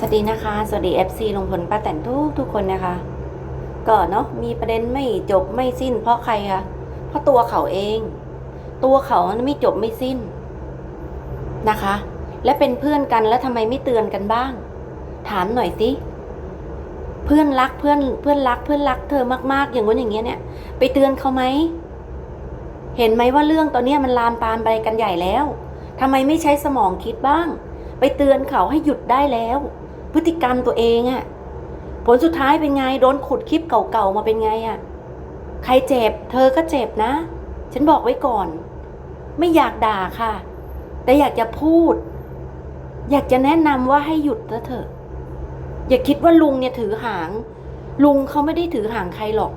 สวัสดีนะคะ สวัสดี FC ลุงพลป้าแตนทุกทุกคนนะคะ ก็เนาะมีประเด็นไม่จบไม่สิ้น เพราะใครคะเพราะตัวเขาเอง ตัวเขาไม่จบไม่สิ้นนะคะ และเป็นเพื่อนกันแล้วทำไมไม่เตือนกันบ้าง ถามหน่อยสิเพื่อนรักเพื่อนเพื่อนรักเพื่อนรักเธอมากๆ อย่างนู้นอย่างเงี้ยเนี่ย ไปเตือนเขาไหมเห็นไหมว่าเรื่องตอนเนี้ยมันลามปามไปกันใหญ่แล้วทำไมไม่ใช้สมองคิดบ้าง ไปเตือนเขาให้หยุดได้แล้ว พฤติกรรมตัวเองอะผลสุดท้ายเป็นไงโดนขุดคลิปเก่าๆมาเป็นไงอะใครเจ็บ เธอก็เจ็บนะ ฉันบอกไว้ก่อน ไม่อยากด่าค่ะ แต่อยากจะพูด อยากจะแนะนำว่าให้หยุดเถอะ อย่าคิดว่าลุงเนี่ยถือหาง ลุงเขาไม่ได้ถือหางใครหรอก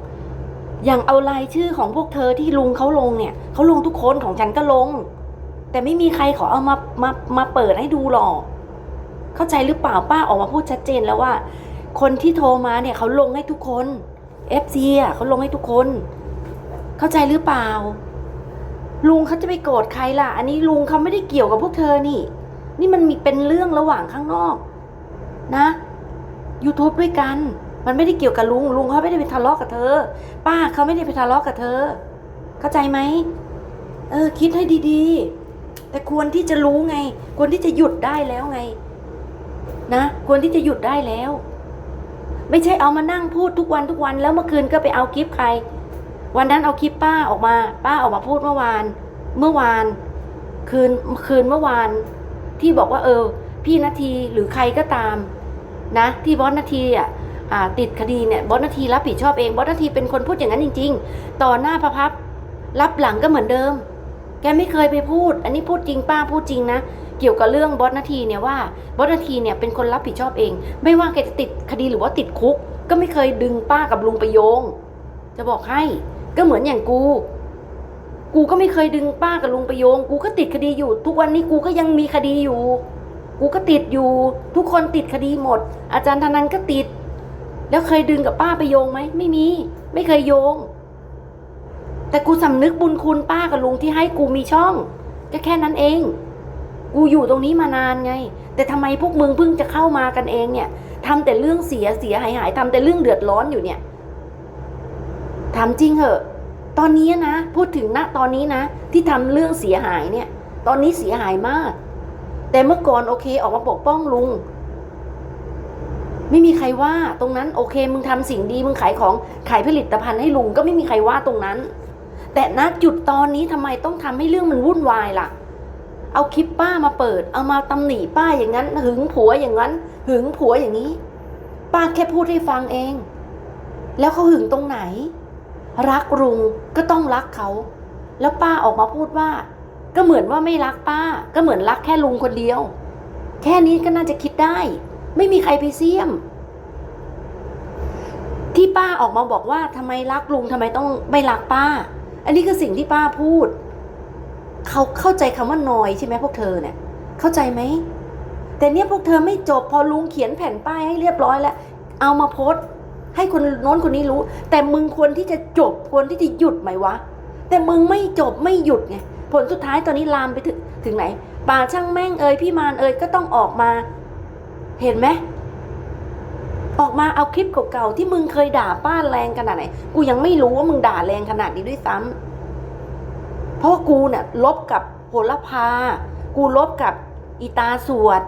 อย่างเอารายชื่อของพวกเธอที่ลุงเขาลงเนี่ยเขาลงทุกคนของฉันก็ลง แต่ไม่มีใครขอเอามามามาเปิดให้ดูหรอก เข้าใจหรือเปล่าป้าออกมาพูดชัดเจนแล้วว่า คนที่โทรมาเนี่ยเขาลงให้ทุกคน FC อะเขาลงให้ทุกคน เข้าใจหรือเปล่า ลุงเขาจะไปโกรธใครล่ะ อันนี้ลุงเขาไม่ได้เกี่ยวกับพวกเธอนี่ นี่มันมีเป็นเรื่องระหว่างข้างนอก นะ YouTube ด้วยกัน มันไม่ได้เกี่ยวกับลุง ลุงเขาไม่ได้ไปทะเลาะกับเธอ ป้าเขาไม่ได้ไปทะเลาะกับเธอ เข้าใจไหมเออ คิดให้ดีๆ แต่ควรที่จะรู้ไง ควรที่จะหยุดได้แล้วไง นะควรที่จะหยุดได้แล้ว ไม่ใช่เอามานั่งพูดทุกวันทุกวัน แล้วเมื่อคืนก็ไปเอาคลิปใคร วันนั้นเอาคลิปป้าออกมา ป้าออกมาพูดเมื่อวาน เมื่อวาน คืนคืนเมื่อวาน ที่บอกว่าเออ พี่นาทีหรือใครก็ตาม นะ ที่บอสนาทีอะอ่าติดคดีเนี่ยบอสนาทีรับผิดชอบเองบอสนาทีเป็นคนพูดอย่างนั้นจริง ๆ ต่อหน้าพระพับรับหลังก็เหมือนเดิม แกไม่เคยไปพูด อันนี้พูดจริงป้าพูดจริงนะ เกี่ยวกับเรื่องบอสนาทีเนี่ยว่าบอสนาทีเนี่ยเป็นคนรับผิดชอบเอง ไม่ว่าแกจะติดคดีหรือว่าติดคุก ก็ไม่เคยดึงป้ากับลุงไปโยง จะบอกให้ก็เหมือนอย่างกู กูก็ไม่เคยดึงป้ากับลุงไปโยง กูก็ติดคดีอยู่ ทุกวันนี้กูก็ยังมีคดีอยู่ กูก็ติดอยู่ ทุกคนติดคดีหมด อาจารย์ธนันก็ติด แล้วเคยดึงกับป้าไปโยงไหมไม่มี ไม่เคยโยง แต่กูสำนึกบุญคุณป้ากับลุงที่ให้กูมีช่องก็แค่นั้นเอง กูอยู่ตรงนี้มานานไง แต่ทำไมพวกมึงเพิ่งจะเข้ามากันเองเนี่ยทำแต่เรื่องเสียเสียหายหายทำแต่เรื่องเดือดร้อนอยู่เนี่ยถามจริงเหอะ ตอนนี้นะ พูดถึงณตอนนี้นะ ที่ทำเรื่องเสียหายเนี่ย ตอนนี้เสียหายมาก แต่เมื่อก่อนโอเค ออกมาปกป้องลุง ไม่มีใครว่าตรงนั้นโอเค มึงทำสิ่งดีมึงขายของขายผลิตภัณฑ์ให้ลุงก็ไม่มีใครว่าตรงนั้น แต่ณจุดตอนนี้ทำไมต้องทำให้เรื่องมันวุ่นวายล่ะ เอาคลิปป้ามาเปิด เอามาตำหนิป้าอย่างนั้น หึงผัวอย่างนั้น หึงผัวอย่างนี้ ป้าแค่พูดให้ฟังเอง แล้วเขาหึงตรงไหน รักลุงก็ต้องรักเขา แล้วป้าออกมาพูดว่า ก็เหมือนว่าไม่รักป้า ก็เหมือนรักแค่ลุงคนเดียว แค่นี้ก็น่าจะคิดได้ ไม่มีใครไปเสี่ยม ที่ป้าออกมาบอกว่าทำไมรักลุงทำไมต้องไม่รักป้า อันนี้คือสิ่งที่ป้าพูด เขาเข้าใจคำว่านอยใช่ไหมพวกเธอเนี่ย เข้าใจไหม แต่เนี่ยพวกเธอไม่จบพอลุงเขียนแผ่นป้ายให้เรียบร้อยแล้ว เอามาโพสต์ให้คนโน้นคนนี้รู้ แต่มึงควรที่จะจบควรที่จะหยุดไหมวะ แต่มึงไม่จบไม่หยุดไงผลสุดท้ายตอนนี้ลามไปถึงถึงไหนป่าช่างแม่งเอ่ยพี่มารเอ่ยก็ต้องออกมา เห็นไหมออกมาเอาคลิปเก่าๆที่มึงเคยด่าป้าแรงขนาดไหน กูยังไม่รู้ว่ามึงด่าแรงขนาดนี้ด้วยซ้ำ เพราะกูเนี่ยลบกับโหระพา กูลบกับอีตาสวด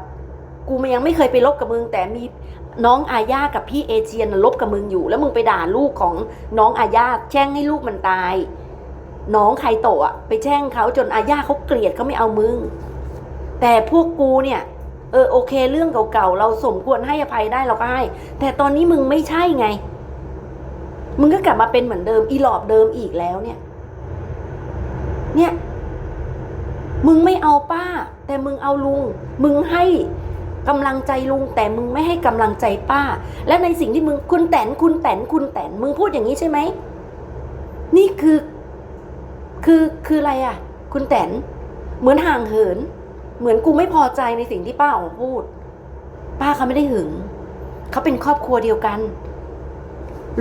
กูมันยังไม่เคยไปลบกับมึง แต่มีน้องอาญากับพี่เอเชียนลบกับมึงอยู่ แล้วมึงไปด่าลูกของน้องอาญาแช่งให้ลูกมันตาย น้องใครโตะอะไปแช่งเขาจนอาญาเขาเกลียดเขาไม่เอามึง แต่พวกกูเนี่ยเออโอเค เรื่องเก่าๆเราสมควรให้อภัยได้เราก็ให้ แต่ตอนนี้มึงไม่ใช่ไง มึงก็กลับมาเป็นเหมือนเดิมอีหลอบเดิมอีกแล้วเนี่ย มึงไม่เอาป้า แต่มึงเอาลุง มึงให้กำลังใจลุง แต่มึงไม่ให้กำลังใจป้า และในสิ่งที่มึงคุณแตนคุณแตนคุณแตนมึงพูดอย่างนี้ใช่ไหมนี่คือคือคืออะไรอะ คุณแตนเหมือนห่างเหิน เหมือนกูไม่พอใจในสิ่งที่ป้าออกมาพูด ป้าเขาไม่ได้หึงเขาเป็นครอบครัวเดียวกัน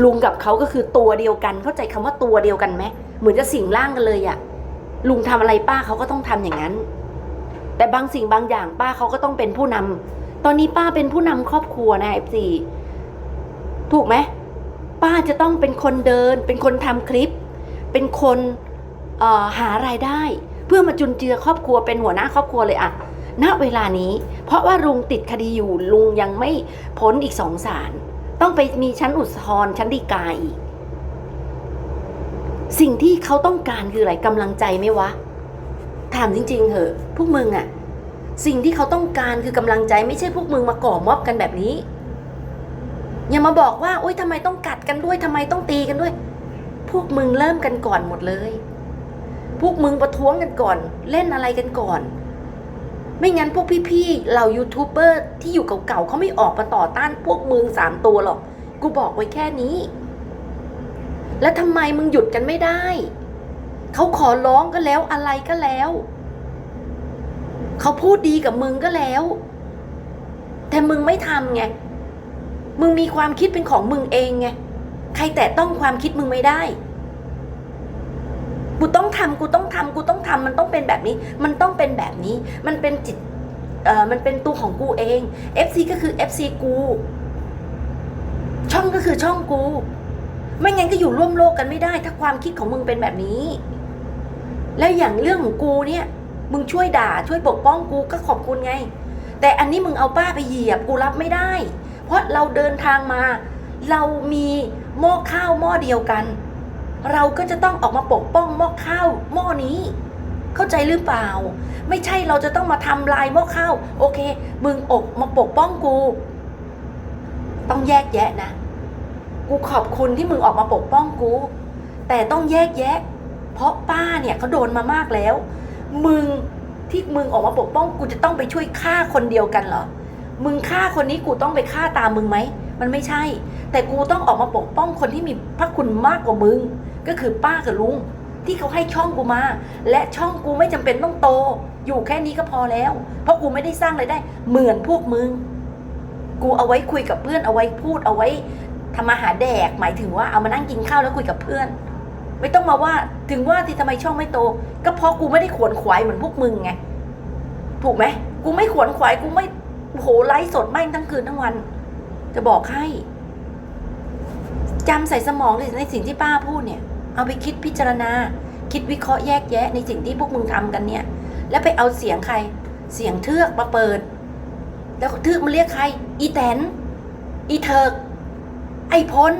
ลุงกับเขาก็คือตัวเดียวกัน เข้าใจคำว่าตัวเดียวกันไหมเหมือนจะสิ่งร่างกันเลยอะ ลุงทำอะไรป้าเขาก็ต้องทำอย่างนั้น แต่บางสิ่งบางอย่างป้าเขาก็ต้องเป็นผู้นำตอนนี้ป้าเป็นผู้นำครอบครัวนะเอฟซีถูกไหมป้าจะต้องเป็นคนเดิน เป็นคนทำคลิป เป็นคนหารายได้ เพื่อมาจุนเจือครอบครัวเป็นหัวหน้าครอบครัวเลยอะณเวลานี้ เพราะว่าลุงติดคดีอยู่ลุงยังไม่พ้นอีกสองศาลต้องไปมีชั้นอุทธรณ์ชั้นฎีกาอีก สิ่งที่เขาต้องการคืออะไรกำลังใจไหมวะ ถามจริง ๆ เหอะ พวกมึงอะสิ่งที่เขาต้องการคือกำลังใจไม่ใช่พวกมึงมาก่อม็อบกันแบบนี้ อย่ามาบอกว่าโอ๊ยทำไมต้องกัดกันด้วยทำไมต้องตีกันด้วย พวกมึงเริ่มกันก่อนหมดเลย พวกมึงประท้วงกันก่อน เล่นอะไรกันก่อน ไม่งั้นพวกพี่ๆเหล่ายูทูบเบอร์ที่อยู่เก่าๆเขาไม่ออกมาต่อต้านพวกมึงสามตัวหรอก กูบอกไว้แค่นี้ แล้วทำไมมึงหยุดกันไม่ได้ เขาขอร้องก็แล้วอะไรก็แล้ว เขาพูดดีกับมึงก็แล้ว แต่มึงไม่ทำไง มึงมีความคิดเป็นของมึงเองไง ใครแต่ต้องความคิดมึงไม่ได้กูต้องทำกูต้องทำกูต้องทำมันต้องเป็นแบบนี้ มันต้องเป็นแบบนี้ มันเป็นจิตเอ่อมันเป็นตัวของกูเอง FC ก็คือ FC กู ช่องก็คือช่องกู ไม่งั้นก็อยู่ร่วมโลกกันไม่ได้ ถ้าความคิดของมึงเป็นแบบนี้ แล้วอย่างเรื่องของกูเนี่ย มึงช่วยด่าช่วยปกป้องกูก็ขอบคุณไง แต่อันนี้มึงเอาป้าไปเหยียบกูรับไม่ได้ เพราะเราเดินทางมา เรามีหม้อข้าวหม้อเดียวกัน เราก็จะต้องออกมาปกป้องหม้อข้าวหม้อนี้ เข้าใจหรือเปล่า ไม่ใช่เราจะต้องมาทำลายหม้อข้าวโอเค มึงอกมาปกป้องกู ต้องแยกแยะนะ กูขอบคุณที่มึงออกมาปกป้องกู แต่ต้องแยกแยะ เพราะป้าเนี่ยเขาโดนมามากแล้ว มึงที่มึงออกมาปกป้องกูจะต้องไปช่วยฆ่าคนเดียวกันเหรอ มึงฆ่าคนนี้กูต้องไปฆ่าตามมึงไหม มันไม่ใช่ แต่กูต้องออกมาปกป้องคนที่มีพระคุณมากกว่ามึง ก็คือป้ากับลุงที่เขาให้ช่องกูมา และช่องกูไม่จำเป็นต้องโต อยู่แค่นี้ก็พอแล้ว เพราะกูไม่ได้สร้างรายได้ เหมือนพวกมึง กูเอาไว้คุยกับเพื่อนเอาไว้พูดเอาไว้ ทำมาหาแดกหมายถึงว่าเอามานั่งกินข้าวแล้วคุยกับเพื่อน ไม่ต้องมาว่าถึงว่าที่ทำไมช่องไม่โต ก็เพราะกูไม่ได้ขวนขวายเหมือนพวกมึงไงถูกไหมกูไม่ขวนขวายกูไม่โหไลฟ์สดแม่งทั้งคืนทั้งวัน จะบอกให้จำใส่สมองเลยในสิ่งที่ป้าพูดเนี่ย เอาไปคิดพิจารณา คิดวิเคราะห์แยกแยะในสิ่งที่พวกมึงทำกันเนี่ย แล้วไปเอาเสียงใคร เสียงเทือกมาเปิด แล้วเทือกมันเรียกใคร อีแตนอีเถิก ไอพล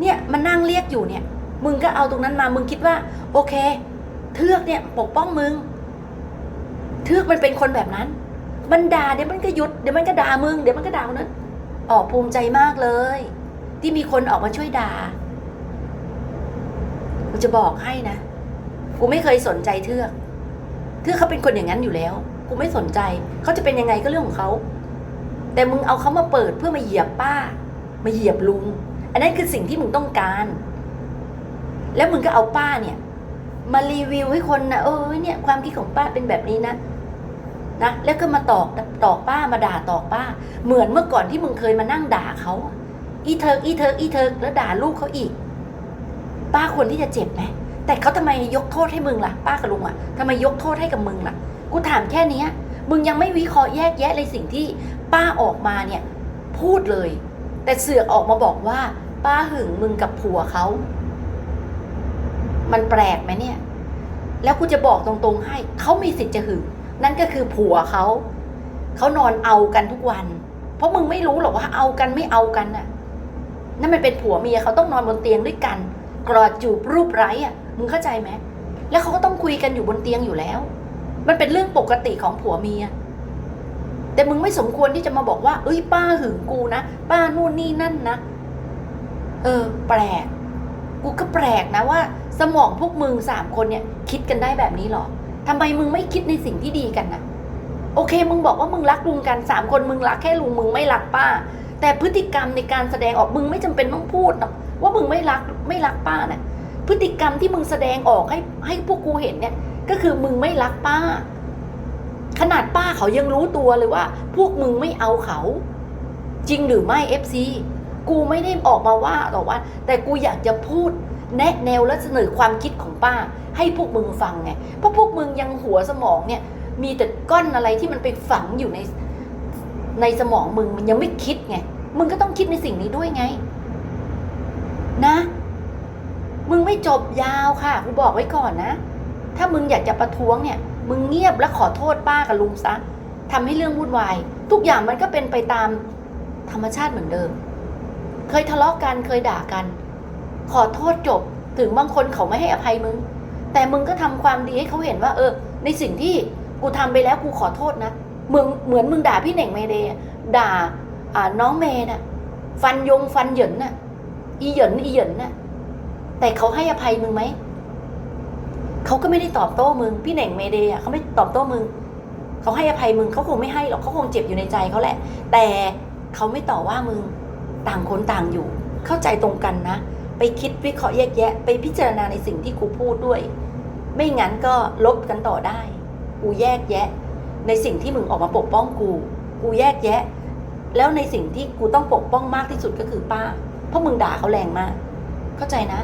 เนี่ยมันนั่งเรียกอยู่เนี่ย มึงก็เอาตรงนั้นมา มึงคิดว่า โอเค เทือกเนี่ยปกป้องมึง เทือกมันเป็นคนแบบนั้น มันด่าเดี๋ยวมันก็หยุดเดี๋ยวมันก็ด่ามึงเดี๋ยวมันก็ด่าคนนั้นออกภูมิใจมากเลย ที่มีคนออกมาช่วยด่ากูจะบอกให้นะ กูไม่เคยสนใจเทือก เทือกเขาเป็นคนอย่างนั้นอยู่แล้ว กูไม่สนใจ เขาจะเป็นยังไงก็เรื่องของเขา แต่มึงเอาเขามาเปิดเพื่อมาเหยียบป้า มาเหยียบลุง อันนั้นคือสิ่งที่มึงต้องการ แล้วมึงก็เอาป้าเนี่ย มารีวิวให้คนนะเออเนี่ย ความคิดของป้าเป็นแบบนี้นะนะแล้วก็มาตอกตอกป้ามาด่าตอกป้า เหมือนเมื่อก่อนที่มึงเคยมานั่งด่าเขาอีเทิร์กอีเทิร์กอีเทิร์กแล้วด่าลูกเขาอีก ป้าควรที่จะเจ็บไหมแต่เขาทำไมยกโทษให้มึงล่ะ ป้ากับลุงอะทำไมยกโทษให้กับมึงล่ะ กูถามแค่เนี้ยมึงยังไม่วิเคราะห์แยกแยะในสิ่งที่ป้าออกมาเนี่ย พูดเลย แต่เสือกออกมาบอกว่า ป้าหึงมึงกับผัวเขา มันแปลกไหมเนี่ย แล้วกูจะบอกตรงๆให้ เขามีสิทธิ์จะหึง นั่นก็คือผัวเขา เขานอนเอากันทุกวัน เพราะมึงไม่รู้หรอกว่าเอากันไม่เอากันน่ะ นั่นมันเป็นผัวเมียเขาต้องนอนบนเตียงด้วยกัน กรอดจูบรูปไร้อะ มึงเข้าใจไหม แล้วเขาก็ต้องคุยกันอยู่บนเตียงอยู่แล้ว มันเป็นเรื่องปกติของผัวเมีย แต่มึงไม่สมควรที่จะมาบอกว่า เอ้ยป้าหึงกูนะ ป้านู่นนี่นั่นนะ เออ แปลก กูก็แปลกนะว่า สมองพวกมึงสามคนเนี่ย คิดกันได้แบบนี้หรอทำไมมึงไม่คิดในสิ่งที่ดีกันนะโอเค มึงบอกว่ามึงรักลุงกันสามคนมึงรักแค่ลุงมึงไม่รักป้า แต่พฤติกรรมในการแสดงออกมึงไม่จำเป็นต้องพูดหรอกว่ามึงไม่รักไม่รักป้านะพฤติกรรมที่มึงแสดงออกให้ให้พวกกูเห็นเนี่ย ก็คือมึงไม่รักป้า ขนาดป้าเขายังรู้ตัวเลยว่า พวกมึงไม่เอาเขา จริงหรือไม่เอฟซีกูไม่ได้ออกมาว่าหรอกว่า แต่กูอยากจะพูดแนะแนวและเสนอความคิดของป้า ให้พวกมึงฟังไงเพราะพวกมึงยังหัวสมองเนี่ย มีแต่ก้อนอะไรที่มันไปฝังอยู่ในในสมองมึงมันยังไม่คิดไงมึงก็ต้องคิดในสิ่งนี้ด้วยไง นะ มึงไม่จบยาวค่ะกูบอกไว้ก่อนนะ ถ้ามึงอยากจะประท้วงเนี่ย มึงเงียบและขอโทษป้ากับลุงซะทำให้เรื่องวุ่นวาย ทุกอย่างมันก็เป็นไปตามธรรมชาติเหมือนเดิม เคยทะเลาะกันเคยด่ากัน ขอโทษจบถึงบางคนเขาไม่ให้อภัยมึง แต่มึงก็ทำความดีให้เขาเห็นว่า เออ ในสิ่งที่กูทำไปแล้วกูขอโทษนะมึงเหมือนมึงด่าพี่เหน่งเมเดย์อะด่าอ่าน้องเมย์น่ะ ฟันยงฟันเหยินน่ะ อีเหยินอีเหยินน่ะ แต่เขาให้อภัยมึงไหม เขาก็ไม่ได้ตอบโต้มึง พี่เหน่งเมเดย์อะเขาไม่ตอบโต้มึงเขาให้อภัยมึงเขาคงไม่ให้หรอกเขาคงเจ็บอยู่ในใจเขาแหละ แต่เขาไม่ต่อว่ามึงต่างคนต่างอยู่ เข้าใจตรงกันนะ ไปคิดวิเคราะห์แยกแยะ ไปพิจารณาในสิ่งที่กูพูดด้วย ไม่งั้นก็ลบกันต่อได้ กูแยกแยะ ในสิ่งที่มึงออกมาปกป้องกู กูแยกแยะ แล้วในสิ่งที่กูต้องปกป้องมากที่สุดก็คือป้า เพราะมึงด่าเขาแรงมาก เข้าใจนะ